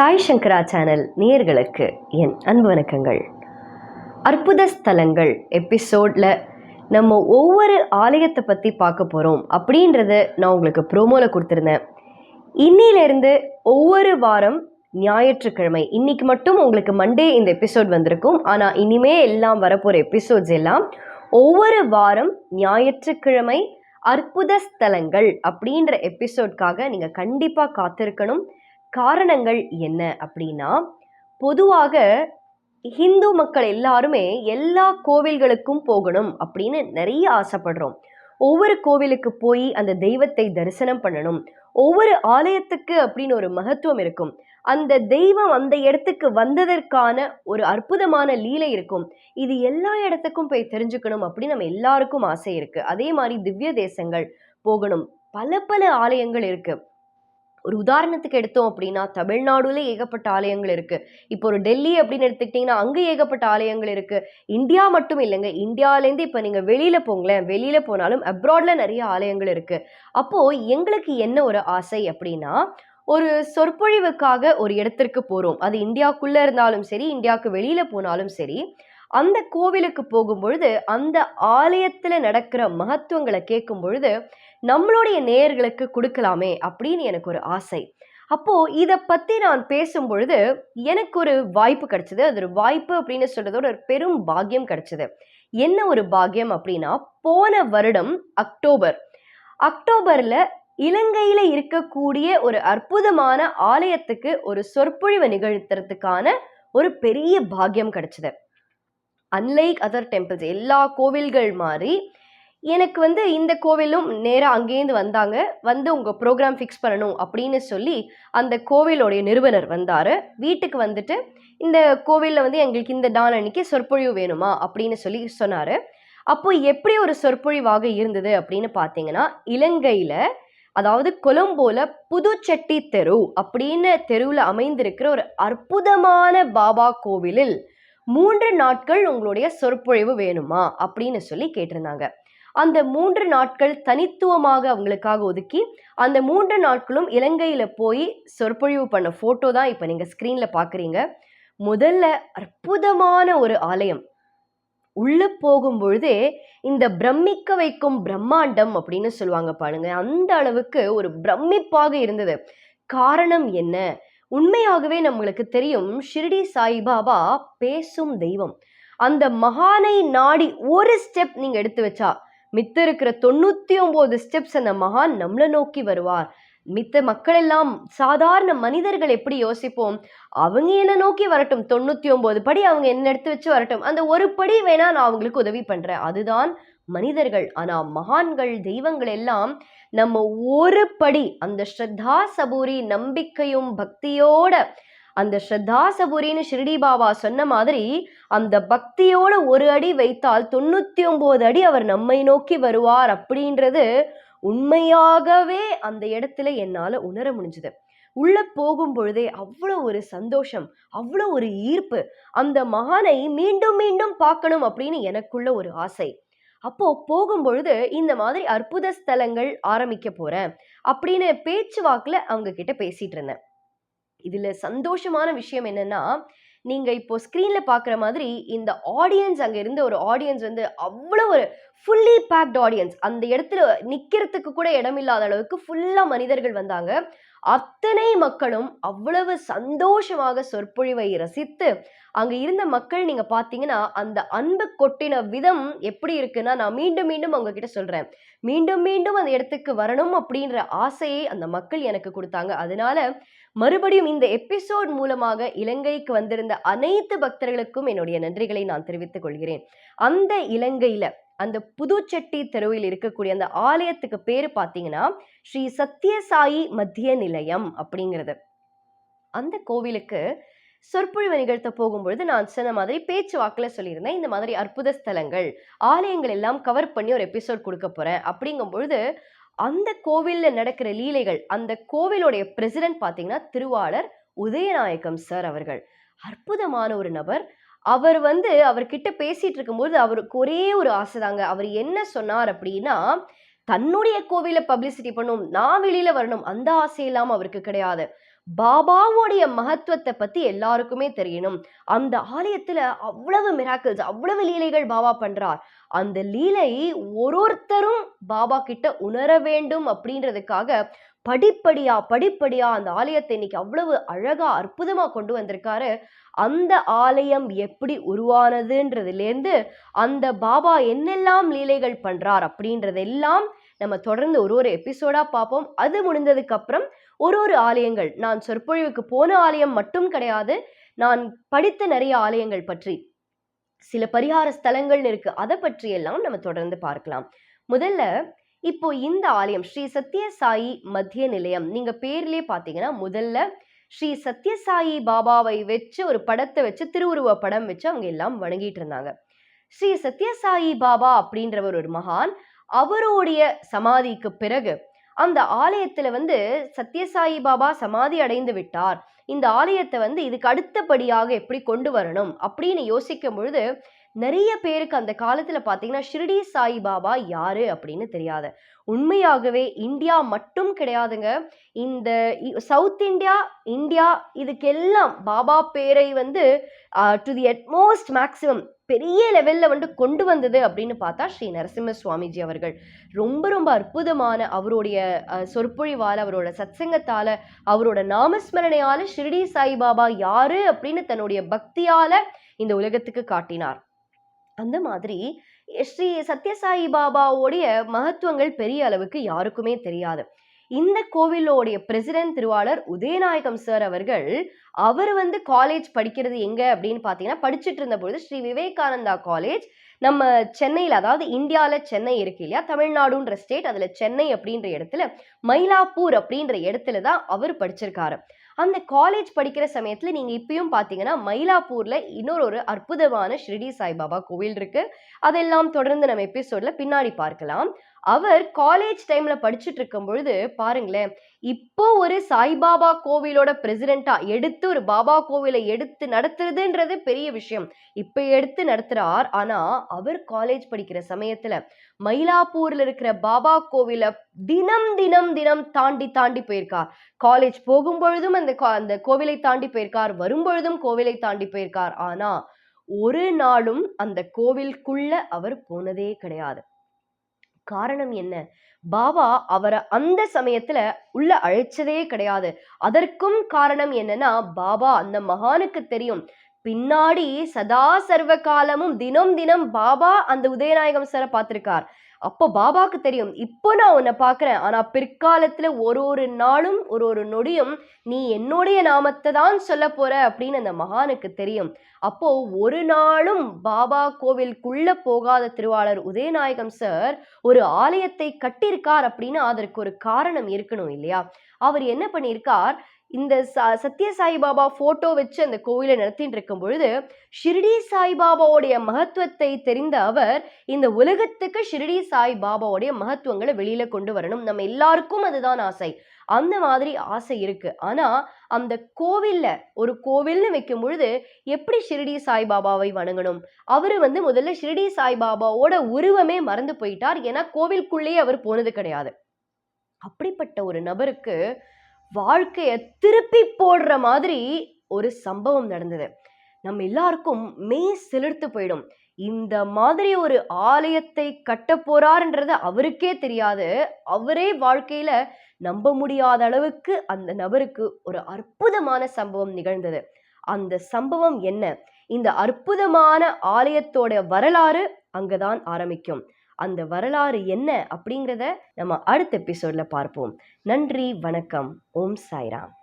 சாய் சங்கரா channel நேயர்களுக்கு என் அன்பு வணக்கங்கள். அற்புத ஸ்தலங்கள் எபிசோடில் நம்ம ஒவ்வொரு ஆலயத்தை பற்றி பார்க்க போகிறோம் அப்படின்றத நான் உங்களுக்கு ப்ரோமோவில் கொடுத்துருந்தேன். இன்னிலிருந்து ஒவ்வொரு வாரம் ஞாயிற்றுக்கிழமை இன்னைக்கு மட்டும் உங்களுக்கு மண்டே இந்த எபிசோட் வந்திருக்கும். ஆனால் இனிமே எல்லாம் வரப்போகிற எபிசோட்ஸ் எல்லாம் ஒவ்வொரு வாரம் ஞாயிற்றுக்கிழமை அற்புத ஸ்தலங்கள் அப்படின்ற எபிசோட்காக நீங்கள் கண்டிப்பாக காத்திருக்கணும். காரணங்கள் என்ன அப்படின்னா பொதுவாக ஹிந்து மக்கள் எல்லாருமே எல்லா கோவில்களுக்கும் போகணும் அப்படின்னு நிறைய ஆசைப்படுறோம். ஒவ்வொரு கோவிலுக்கு போய் அந்த தெய்வத்தை தரிசனம் பண்ணணும். ஒவ்வொரு ஆலயத்துக்கு அப்படின்னு ஒரு மகத்துவம் இருக்கும். அந்த தெய்வம் அந்த இடத்துக்கு வந்ததற்கான ஒரு அற்புதமான லீலை இருக்கும். இது எல்லா இடத்துக்கும் போய் தெரிஞ்சுக்கணும் அப்படின்னு நம்ம எல்லாருக்கும் ஆசை இருக்கு. அதே மாதிரி திவ்ய தேசங்கள் போகணும். பல பல ஆலயங்கள் இருக்குது ஒரு உதாரணத்துக்கு எடுத்தோம் அப்படின்னா தமிழ்நாடுல ஏகப்பட்ட ஆலயங்கள் இருக்கு. இப்போ ஒரு டெல்லி அப்படின்னு எடுத்துக்கிட்டிங்கன்னா அங்கே ஏகப்பட்ட ஆலயங்கள் இருக்கு. இந்தியா மட்டும் இல்லைங்க இந்தியாவிலேருந்து இப்போ நீங்கள் வெளியில போங்களேன் வெளியில போனாலும் அப்ராட்ல நிறைய ஆலயங்கள் இருக்கு. அப்போ எங்களுக்கு என்ன ஒரு ஆசை அப்படின்னா ஒரு சொற்பொழிவுக்காக ஒரு இடத்திற்கு போகிறோம் அது இந்தியாவுக்குள்ளே இருந்தாலும் சரி இந்தியாவுக்கு வெளியில் போனாலும் சரி அந்த கோவிலுக்கு போகும் பொழுது அந்த ஆலயத்தில் நடக்கிற மகத்துவங்களை கேட்கும் பொழுது நம்மளுடைய நேயர்களுக்கு கொடுக்கலாமே அப்படின்னு எனக்கு ஒரு ஆசை. அப்போ இதை பத்தி நான் பேசும் பொழுது எனக்கு ஒரு வாய்ப்பு கிடைச்சது. அது ஒரு வாய்ப்பு அப்படின்னு சொல்றதோட ஒரு பெரும் பாக்கியம் கிடைச்சது. என்ன ஒரு பாக்கியம் அப்படின்னா போன வருடம் அக்டோபர். அக்டோபர்ல இலங்கையில இருக்கக்கூடிய ஒரு அற்புதமான ஆலயத்துக்கு ஒரு சொற்பொழிவு நிகழ்த்துறதுக்கான ஒரு பெரிய பாக்கியம் கிடைச்சது. அன்லைக் அதர் டெம்பிள்ஸ் எல்லா கோவில்கள் மாதிரி எனக்கு வந்து இந்த கோவிலும் நேராக அங்கேருந்து வந்தாங்க. வந்து உங்கள் ப்ரோக்ராம் ஃபிக்ஸ் பண்ணணும் அப்படின்னு சொல்லி அந்த கோவிலோடைய நிறுவனர் வந்தார். வீட்டுக்கு வந்துட்டு இந்த கோவிலில் வந்து எங்களுக்கு இந்த டான் அன்னைக்கு சொற்பொழிவு வேணுமா அப்படின்னு சொல்லி சொன்னார். அப்போ எப்படி ஒரு சொற்பொழிவாக இருந்தது அப்படின்னு பார்த்தீங்கன்னா இலங்கையில் அதாவது கொலம்போல புதுச்செட்டி தெரு அப்படின்னு தெருவில் அமைந்திருக்கிற ஒரு அற்புதமான பாபா கோவிலில் மூன்று நாட்கள் உங்களுடைய சொற்பொழிவு வேணுமா அப்படின்னு சொல்லி கேட்டிருந்தாங்க. அந்த மூன்று நாட்கள் தனித்துவமாக அவங்களுக்காக ஒதுக்கி அந்த மூன்று நாட்களும் இலங்கையில் போய் சொற்பொழிவு பண்ண ஃபோட்டோ தான் இப்போ நீங்கள் ஸ்க்ரீனில் பார்க்குறீங்க முதல்ல அற்புதமான ஒரு ஆலயம். உள்ளே போகும் பொழுதே இந்த பிரமிக்க வைக்கும் பிரம்மாண்டம் அப்படின்னு சொல்லுவாங்க பாருங்க. அந்த அளவுக்கு ஒரு பிரமிப்பாக இருந்தது. காரணம் என்ன? உண்மையாகவே நம்மளுக்கு தெரியும் ஷிர்டி சாய்பாபா பேசும் தெய்வம். அந்த மகானை நாடி ஒரு ஸ்டெப் நீங்கள் எடுத்து வச்சா மித்த இருக்கிற தொண்ணூத்தி ஒன்பது ஸ்டெப்ஸ் அந்த மகான் நம்மளை நோக்கி வருவார். மித்த மக்கள் எல்லாம் சாதாரண மனிதர்கள் எப்படி யோசிப்போம்? அவங்க என்ன நோக்கி வரட்டும் தொண்ணூத்தி ஒன்பது படி அவங்க என்ன எடுத்து வச்சு வரட்டும். அந்த ஒரு படி வேணா நான் அவங்களுக்கு உதவி பண்றேன். அதுதான் மனிதர்கள். ஆனா மகான்கள் தெய்வங்கள் எல்லாம் நம்ம ஒரு படி அந்த ஸ்ரத்தா சபூரி நம்பிக்கையும் பக்தியோட அந்த ஸ்ரத்தாசபுரின்னு ஷிரடி பாபா சொன்ன மாதிரி அந்த பக்தியோட ஒரு அடி வைத்தால் தொண்ணூத்தி ஒன்பது அடி அவர் நம்மை நோக்கி வருவார் அப்படின்றது உண்மையாகவே அந்த இடத்துல என்னால உணர முடிஞ்சுது. உள்ள போகும் பொழுதே அவ்வளோ ஒரு சந்தோஷம் அவ்வளோ ஒரு ஈர்ப்பு அந்த மகானை மீண்டும் மீண்டும் பார்க்கணும் அப்படின்னு எனக்குள்ள ஒரு ஆசை. அப்போ போகும்பொழுது இந்த மாதிரி அற்புத ஸ்தலங்கள் ஆரம்பிக்க போறேன் அப்படின்னு பேச்சுவாக்கில் அவங்க கிட்ட பேசிட்டு இருந்தேன். இதில் சந்தோஷமான விஷயம் என்னென்னா நீங்கள் இப்போ ஸ்க்ரீனில் பார்க்குற மாதிரி இந்த ஆடியன்ஸ் அங்கே இருந்த ஒரு ஆடியன்ஸ் வந்து அவ்வளோ ஒரு ஃபுல்லி பேக்ட் ஆடியன்ஸ் அந்த இடத்துல நிற்கிறதுக்கு கூட இடமில்லாத அளவுக்கு ஃபுல்லாக மனிதர்கள் வந்தாங்க. அத்தனை மக்களும் அவ்வளவு சந்தோஷமாக சொற்பொழிவை ரசித்து அங்க இருந்த மக்கள் நீங்க பாத்தீங்கன்னா அந்த அன்பு கொட்டின விதம் எப்படி இருக்குன்னா நான் மீண்டும் மீண்டும் அவங்க கிட்ட சொல்றேன். மீண்டும் மீண்டும் அந்த இடத்துக்கு வரணும் அப்படின்ற ஆசையை அந்த மக்கள் எனக்கு கொடுத்தாங்க. அதனால மறுபடியும் இந்த எபிசோட் மூலமாக இலங்கைக்கு வந்திருந்த அனைத்து பக்தர்களுக்கும் என்னுடைய நன்றிகளை நான் தெரிவித்துக் கொள்கிறேன். அந்த இலங்கையில அந்த புதுச்செட்டி தெருவில் இருக்கக்கூடிய அந்த ஆலயத்துக்கு பேர் பார்த்தீங்கன்னா ஸ்ரீ சத்யசாயி மத்திய நிலையம் அப்படிங்கிறது. அந்த கோவிலுக்கு சொற்பொழிவு நிகழ்த்த போகும்பொழுது நான் சொன்ன மாதிரி பேச்சு வாக்கில் சொல்லியிருந்தேன் இந்த மாதிரி அற்புத ஸ்தலங்கள் ஆலயங்கள் எல்லாம் கவர் பண்ணி ஒரு எபிசோட் கொடுக்க போறேன் அப்படிங்கும்பொழுது அந்த கோவில்ல நடக்கிற லீலைகள் அந்த கோவிலுடைய பிரசிடென்ட் பார்த்தீங்கன்னா திருவாளர் உதயநாயகம் சார் அவர்கள். அற்புதமான ஒரு நபர். அவர் வந்து அவர்கிட்ட பேசிட்டு இருக்கும்போது அவருக்கு ஒரே ஒரு ஆசை தாங்க. அவர் என்ன சொன்னார் அப்படின்னா தன்னுடைய கோவிலை பப்ளிசிட்டி பண்ணும் நான் வெளியில வரணும் அந்த ஆசை அவருக்கு கிடையாது. பாபாவுடைய மகத்துவத்தை பத்தி எல்லாருக்குமே தெரியணும். அந்த ஆலயத்துல அவ்வளவு மிராக்கிள்ஸ் அவ்வளவு லீலைகள் பாபா பண்றார். அந்த லீலை ஒரு ஒருத்தரும் பாபா கிட்ட உணர வேண்டும் அப்படின்றதுக்காக படிப்படியா படிப்படியா அந்த ஆலயத்தை இன்னைக்கு அவ்வளவு அழகா அற்புதமா கொண்டு வந்திருக்காரு. அந்த ஆலயம் எப்படி உருவானதுன்றதுலேருந்து அந்த பாபா என்னெல்லாம் லீலைகள் பண்றார் அப்படின்றதெல்லாம் நம்ம தொடர்ந்து ஒரு ஒரு எபிசோடா பார்ப்போம். அது முடிந்ததுக்கு அப்புறம் ஒரு ஒரு ஆலயங்கள். நான் சொற்பொழிவுக்கு போன ஆலயம் மட்டும் கிடையாது நான் படித்த நிறைய ஆலயங்கள் பற்றி. சில பரிகார ஸ்தலங்கள்னு இருக்கு அதை பற்றி எல்லாம் நம்ம தொடர்ந்து பார்க்கலாம். முதல்ல இப்போ இந்த ஆலயம் ஸ்ரீ சத்யசாயி மத்திய நிலையம். நீங்க பேர்லயே பாத்தீங்கன்னா முதல்ல ஸ்ரீ சத்யசாயி பாபாவை வச்சு ஒரு படத்தை வச்சு திருவுருவ படம் வச்சு அவங்க எல்லாம் வணங்கிட்டு இருந்தாங்க. ஸ்ரீ சத்யசாயி பாபா அப்படின்றவர் ஒரு மகான். அவருடைய சமாதிக்கு பிறகு அந்த ஆலயத்தில் வந்து சத்யசாயி பாபா சமாதி அடைந்து விட்டார். இந்த ஆலயத்தை வந்து இதுக்கு அடுத்தபடியாக எப்படி கொண்டு வரணும் அப்படின்னு யோசிக்கும் பொழுது நிறைய பேருக்கு அந்த காலத்தில் பார்த்தீங்கன்னா ஷிரடி சாய் பாபா யாரு அப்படின்னு தெரியாது. உண்மையாகவே இந்தியா மட்டும் கிடையாதுங்க. இந்த சவுத் இந்தியா இந்தியா இதுக்கெல்லாம் பாபா பேரை வந்து டு தி அட்மோஸ்ட் மேக்சிமம் பெரிய லெவல்ல வந்து கொண்டு வந்தது அப்படின்னு பார்த்தா ஸ்ரீ நரசிம்ம சுவாமிஜி அவர்கள். ரொம்ப ரொம்ப அற்புதமான அவருடைய சொற்பொழிவால் அவரோட சத்சங்கத்தால் அவரோட நாமஸ்மரணையால ஷிரடி சாய்பாபா யாரு அப்படின்னு தன்னுடைய பக்தியால் இந்த உலகத்துக்கு காட்டினார். அந்த மாதிரி ஸ்ரீ சத்யசாயி பாபாவோடைய மகத்துவங்கள் பெரிய அளவுக்கு யாருக்குமே தெரியாது. இந்த கோவிலோடைய பிரசிடென்ட் திருவாளர் உதயநாயகம் சார் அவர்கள் அவர் வந்து காலேஜ் படிக்கிறது எங்க அப்படின்னு பார்த்தீங்கன்னா படிச்சுட்டு இருந்த பொழுது ஸ்ரீ விவேகானந்தா காலேஜ் நம்ம சென்னையில் அதாவது இந்தியாவில் சென்னை இருக்கு இல்லையா? தமிழ்நாடுன்ற ஸ்டேட் அதில் சென்னை அப்படின்ற இடத்துல மயிலாப்பூர் அப்படின்ற இடத்துல தான் அவர் படிச்சிருக்காரு. அந்த காலேஜ் படிக்கிற சமயத்தில் நீங்கள் இப்பயும் பார்த்தீங்கன்னா மயிலாப்பூரில் இன்னொரு ஒரு அற்புதமான ஷிரடி சாய்பாபா கோவில் இருக்குது அதெல்லாம் தொடர்ந்து நம்ம எபிசோடில் பின்னாடி பார்க்கலாம். அவர் காலேஜ் டைம்ல படிச்சுட்டு இருக்கும் பொழுது பாருங்களேன் இப்போ ஒரு சாய்பாபா கோவிலோட பிரசிடென்ட்டா எடுத்து ஒரு பாபா கோவிலை எடுத்து நடத்துறதுன்றது பெரிய விஷயம். இப்ப எடுத்து நடத்துறார். ஆனா அவர் காலேஜ் படிக்கிற சமயத்துல மயிலாப்பூர்ல இருக்கிற பாபா கோவில தினம் தினம் தினம் தாண்டி தாண்டி போயிருக்கார். காலேஜ் போகும் பொழுதும் அந்த அந்த கோவிலை தாண்டி போயிருக்கார். வரும் பொழுதும் கோவிலை தாண்டி போயிருக்கார். ஆனா ஒரு நாளும் அந்த கோவிலுக்குள்ள அவர் போனதே கிடையாது. காரணம் என்ன? பாபா அவரை அந்த சமயத்துல உள்ள அழைச்சதே கிடையாது. அதற்கும் காரணம் என்னன்னா பாபா அந்த மகானுக்கு தெரியும். பின்னாடி சதா சர்வ காலமும் தினம் தினம் பாபா அந்த உதயநாயகம் சாரை பார்த்திருக்கார். அப்போ பாபாக்கு தெரியும். இப்போ நான் உன்னை பார்க்குறேன். ஆனால் பிற்காலத்தில் ஒரு ஒரு நாளும் ஒரு ஒரு நொடியும் நீ என்னுடைய நாமத்தை தான் சொல்ல போற அப்படின்னு அந்த மகானுக்கு தெரியும். அப்போ ஒரு நாளும் பாபா கோவிலுக்குள்ள போகாத திருவாளர் உதயநாயகம் சார் ஒரு ஆலயத்தை கட்டியிருக்கார் அப்படின்னா அதற்கு ஒரு காரணம் இருக்கணும் இல்லையா? அவர் என்ன பண்ணியிருக்கார்? இந்த சத்ய சாய்பாபா போட்டோ வச்சு அந்த கோவிலை நடத்திட்டு இருக்கும் பொழுது ஷிர்டி சாய்பாபாவுடைய மகத்துவத்தை தெரிந்த அவர் இந்த உலகத்துக்கு ஷிர்டி சாய்பாபாவுடைய மகத்துவங்களை வெளியில கொண்டு வரணும். நம்ம எல்லாருக்கும் அதுதான் ஆசை. அந்த மாதிரி ஆசை இருக்கு. ஆனா அந்த கோவில்ல ஒரு கோவில்னு வைக்கும் பொழுது எப்படி ஷிரடி சாய்பாபாவை வணங்கணும்? அவரு வந்து முதல்ல ஷிரடி சாய்பாபாவோட உருவமே மறந்து போயிட்டார். ஏன்னா கோவிலுக்குள்ளேயே அவர் போனது கிடையாது. அப்படிப்பட்ட ஒரு நபருக்கு வாழ்க்கையை திருப்பி போடுற மாதிரி ஒரு சம்பவம் நடந்தது. நம்ம எல்லாருக்கும் மெய் சிலிர்த்து போயிடும். இந்த மாதிரி ஒரு ஆலயத்தை கட்ட போறாருன்றது அவருக்கே தெரியாது. அவரே வாழ்க்கையில நம்ப முடியாத அளவுக்கு அந்த நபருக்கு ஒரு அற்புதமான சம்பவம் நிகழ்ந்தது. அந்த சம்பவம் என்ன? இந்த அற்புதமான ஆலயத்தோட வரலாறு அங்கதான் ஆரம்பிக்கும். அந்த வரலாறு என்ன அப்படிங்கிறத நம்ம அடுத்த எபிசோடில் பார்ப்போம். நன்றி வணக்கம். ஓம் சாய்ராம்.